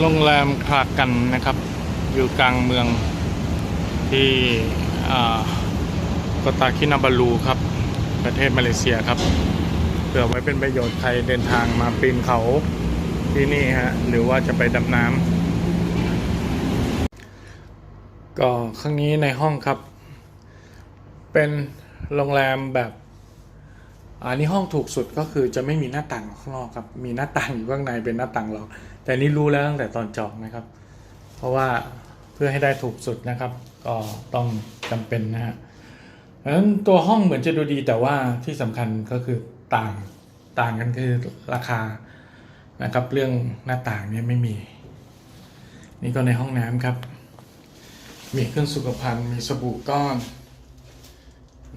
โรงแรมคลากันนะครับ อยู่กลางเมืองที่กตาคินาบาลูครับ ประเทศมาเลเซียครับเผื่อไว้เป็นประโยชน์ใครเดินทางมาปีนเขาที่นี่ฮะ หรือว่าจะไปดำน้ำก็ข้างนี้ในห้องครับ เป็นโรงแรมแบบ อันนี้ห้องถูกสุดก็คือจะไม่มีหน้าต่างข้างนอกครับ มีหน้าต่างอยู่ข้างในเป็นหน้าต่างหรอกแต่นี่รู้แล้วตั้งแต่ตอนจองนะครับ เพราะว่าเพื่อให้ได้ถูกสุดนะครับ ก็ต้องจำเป็นนะฮะเพราะฉะนั้นตัวห้องเหมือนจะดูดีแต่ว่าที่สำคัญก็คือต่างต่างกันคือราคานะครับ เรื่องหน้าต่างเนี่ยไม่มี นี่ก็ในห้องน้ำครับ มีเครื่องสุขภัณฑ์มีสบู่ก้อน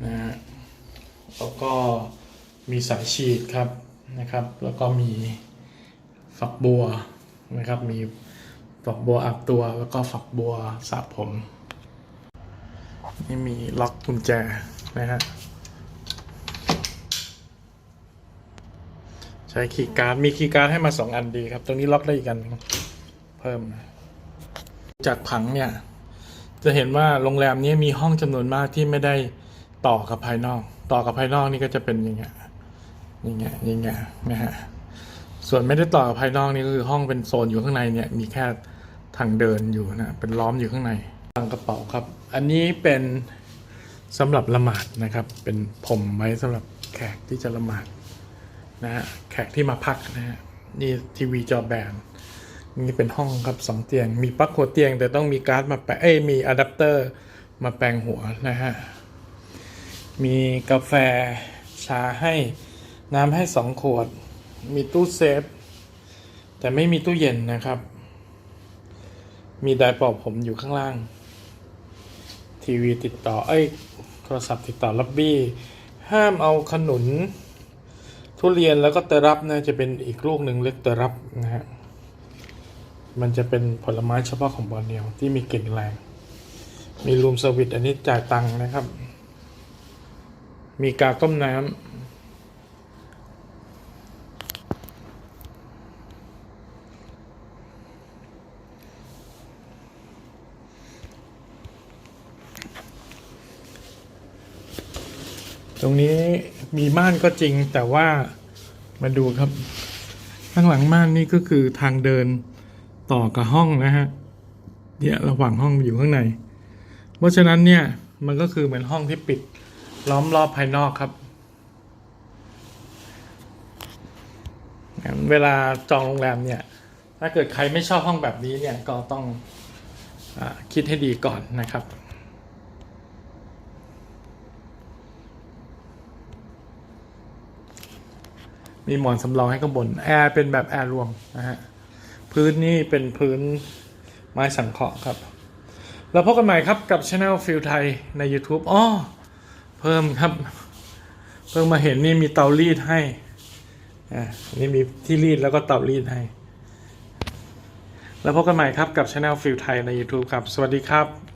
นะฮะแล้วก็ มีสายฉีดครับนะครับ แล้วก็มีฝักบัวนะครับ มีฝักบัวอาบตัว แล้วก็ฝักบัวสระผม นี่มีล็อกกุญแจนะฮะใช้คีย์การ์ดมีคีย์การ์ดให้มาสองอันดีครับ ตรงนี้ล็อกได้อีกอันเพิ่ม จากผังเนี่ย จะเห็นว่าโรงแรมนี้มีห้องจำนวนมากที่ไม่ได้ต่อกับภายนอก ต่อกับภายนอกนี่ก็จะเป็นอย่างเงี้ย อย่างเงี้ยอย่างเงี้ยนะฮะส่วนไม่ได้ต่อกับภายนอกนี่ก็คือห้องเป็นโซนอยู่ข้างในเนี่ยมีแค่ทางเดินอยู่นะเป็นล้อมอยู่ข้างในวางกระเป๋าครับ อันนี้เป็นสำหรับละหมาดนะครับ เป็นผมไว้สำหรับแขกที่จะละหมาดนะฮะแขกที่มาพักนะฮะนี่ทีวีจอแบนนี่เป็นห้องครับสองเตียง มีปลั๊กหัวเตียง แต่ต้องมีการ์ดมาแปะเอ้ยมีอะแดปเตอร์มาแปลงหัวนะฮะมีกาแฟชาให้ น้ำให้สองขวด มีตู้เซฟ แต่ไม่มีตู้เย็นนะครับ มีไดร์เป่าผมอยู่ข้างล่าง ทีวีติดต่อ เอ้ย โทรศัพท์ติดต่อล็อบบี้ ห้ามเอาขนุน ทุเรียนแล้วก็เตรับนะจะเป็นอีกลูกหนึ่งเรียกเตรับนะฮะ มันจะเป็นผลไม้เฉพาะของบอร์เนียวที่มีกลิ่นแรง มีรูมเซอร์วิสอันนี้จ่ายตังค์นะครับ มีกาต้มน้ำ ตรงนี้มีม่านก็จริงแต่ว่ามาดูครับ ข้างหลังม่านนี่ก็คือทางเดินต่อกับห้องนะฮะเนี่ยระหว่างห้องอยู่ข้างใน เพราะฉะนั้นเนี่ยมันก็คือเหมือนห้องที่ปิดล้อมรอบภายนอกครับ เวลาจองโรงแรมเนี่ย ถ้าเกิดใครไม่ชอบห้องแบบนี้เนี่ยก็ต้องอคิดให้ดีก่อนนะครับ มีหมอนสำรองให้ข้างบน แอร์เป็นแบบแอร์รวมนะฮะ พื้นนี่เป็นพื้นไม้สังเคราะห์ครับ แล้วพบกันใหม่ครับกับช anel ฟิลไทยใน YouTube อ๋อเพิ่มครับ เพิ่งมาเห็นนี่มีเตารีดให้ อ่า นี่มีที่รีดแล้วก็เตารีดให้ แล้วพบกันใหม่ครับกับช anel ฟิลไทยใน YouTube ครับ สวัสดีครับ